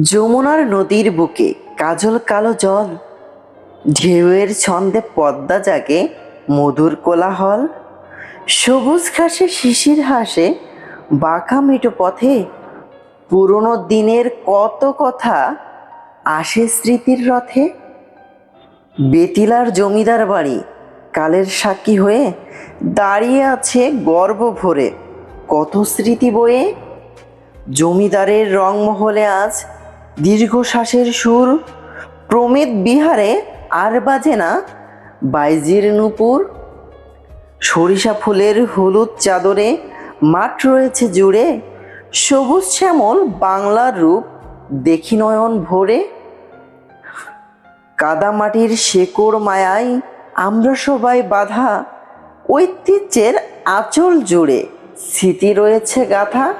যমুনার নদীর বুকে কাজল কালো জল। ঢেউয়ের ছন্দে পদ্মা জাগে মধুর কোলাহল। সবুজ ঘাসে শিশির হাসে বাঁকা মেটো পথে। পুরনো দিনের কত কথা আসে স্মৃতির রথে। বেতিলার জমিদার বাড়ি কালের সাক্ষী হয়ে দাঁড়িয়ে আছে গর্ব ভরে। কত স্মৃতি বয়ে? জমিদারের রংমহলে আজ দীর্ঘশ্বাসের সুর প্রমেদ বিহারে আর বাজে না, বাইজির নূপুর। সরিষা ফুলের হলুদ চাদরে মাঠ রয়েছে জুড়ে, সবুজ শ্যামল বাংলার রূপ দেখি নয়ন ভরে। কাদামাটির শেকড় মায়ায় আমরা সবাই বাধা, ঐতিহ্যের আঁচল জুড়ে স্মৃতি রয়েছে গাথা।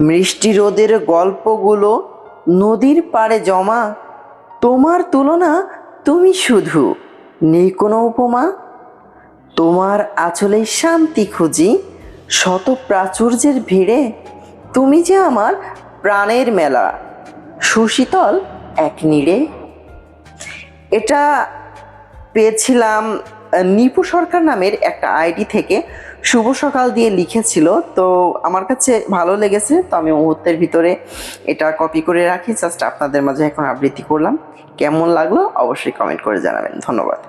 মিষ্টি রোদের গল্পগুলো নদীর পাড়ে জমা। তোমার তুলনা তুমি শুধু, নেই কোনো উপমা। তোমার আঁচলে শান্তি খুঁজি, শত প্রাচুর্যের ভিড়ে। তুমি যে আমার প্রাণের মেলা, সুশীতল এক নীড়ে। এটা পেয়েছিলাম নিপু সরকার নামের একটা আইডি থেকে শুভ সকাল দিয়ে লিখেছিল। তো আমার কাছে ভালো লেগেছে, তো আমি মুহূর্তের ভিতরে এটা কপি করে রাখি। জাস্ট আপনাদের মাঝে এখন আবৃত্তি করলাম। কেমন লাগল অবশ্যই কমেন্ট করে জানাবেন। ধন্যবাদ।